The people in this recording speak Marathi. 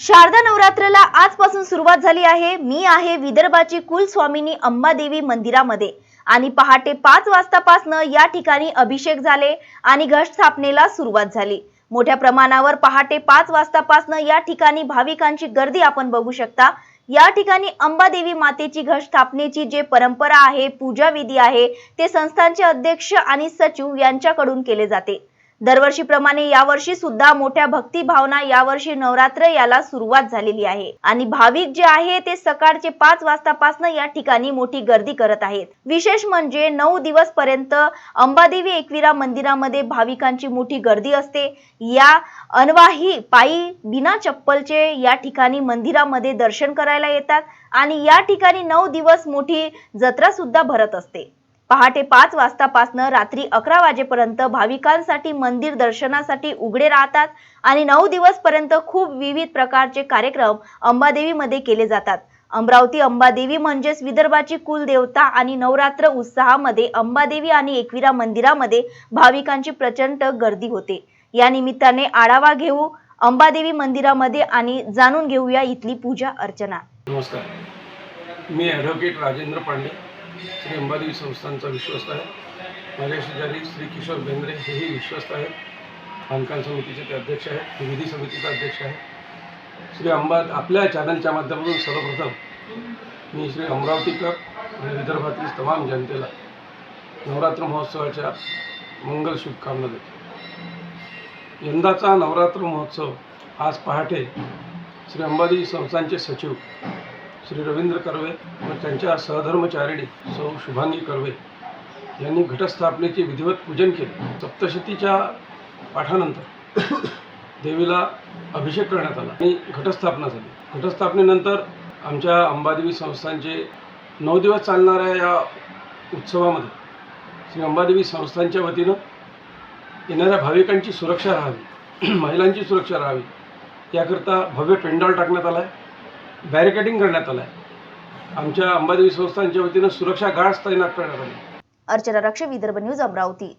शारदा नवरात्रीला आजपासून सुरुवात झाली आहे. मी आहे विदर्भाची कुलस्वामिनी अंबादेवी मंदिरामध्ये. आणि पहाटे पाच वाजतापासनं या ठिकाणी अभिषेक झाले आणि घट स्थापनेला सुरुवात झाली. मोठ्या प्रमाणावर पहाटे पाच वाजतापासनं या ठिकाणी भाविकांची गर्दी आपण बघू शकता. या ठिकाणी अंबादेवी मातेची घट स्थापनेची जे परंपरा आहे पूजा विधी आहे ते संस्थांचे अध्यक्ष आणि सचिव यांच्याकडून केले जाते. दरवर्षीप्रमाणे यावर्षी सुद्धा मोठ्या भक्ती भावना यावर्षी नवरात्र याला सुरुवात झालेली आहे. आणि भाविक जे आहे ते सकाळचे पाच वाजतापासून या ठिकाणी मोठी गर्दी करत आहेत. विशेष म्हणजे नऊ दिवस पर्यंत अंबादेवी एकविरा मंदिरामध्ये भाविकांची मोठी गर्दी असते. या अनवाही पायी बिना चप्पलचे या ठिकाणी मंदिरामध्ये दर्शन करायला येतात. आणि या ठिकाणी नऊ दिवस मोठी जत्रा सुद्धा भरत असते. पहाटे पाच वाजतापासनं रात्री अकरा वाजेपर्यंत भाविकांसाठी मंदिर दर्शनासाठी उघडे राहतात आणि नऊ दिवसपर्यंत खूप विविध प्रकारचे कार्यक्रम अंबादेवीमध्ये केले जातात. अमरावती अंबादेवी म्हणजेच विदर्भाची कुलदेवता आणि नवरात्र उत्साहामध्ये अंबादेवी आणि एकविरा मंदिरामध्ये भाविकांची प्रचंड गर्दी होते. या निमित्ताने आढावा घेऊ अंबादेवी मंदिरामध्ये आणि जाणून घेऊया इथली पूजा अर्चना. नमस्कार. मी ॲडव्होकेट राजेंद्र पांडे. श्री अंबादेवी संस्थांचा विश्वस्त आहे. माझ्या शेजारी श्री किशोर बेंद्रे हेही विश्वस्त आहेत. बांधकाम समितीचे ते अध्यक्ष आहेत. विधी समितीचा अध्यक्ष आहे. श्री अंबा आपल्या चॅनलच्या माध्यमातून सर्वप्रथम मी श्री अमरावतीकर आणि विदर्भातील तमाम जनतेला नवरात्र महोत्सवाच्या मंगल शुभकामना देतो. यंदाचा नवरात्र महोत्सव आज पहाटे श्री अंबादेवी संस्थांचे सचिव श्री रवींद्र कर्वे व त्यांच्या सहधर्मचारिणी सौ शुभांगी कर्वे यांनी घटस्थापनेचे विधिवत पूजन केले. सप्तशतीच्या पाठानंतर देवीला अभिषेक करण्यात आला आणि घटस्थापना झाली. घटस्थापनेनंतर आमच्या अंबादेवी संस्थांचे नऊ दिवस चालणाऱ्या या उत्सवामध्ये श्री अंबादेवी संस्थांच्या वतीनं येणाऱ्या भाविकांची सुरक्षा राहावी महिलांची सुरक्षा राहावी याकरता भव्य पेंडॉल टाकण्यात आला आहे बॅरिकेडिंग करण्यात आलं आहे आमच्या अंबादेवी संस्थांच्या वतीनं सुरक्षा गार्ड्स तैनात करण्यात आले. अर्चना रक्ष विदर्भ न्यूज अमरावती.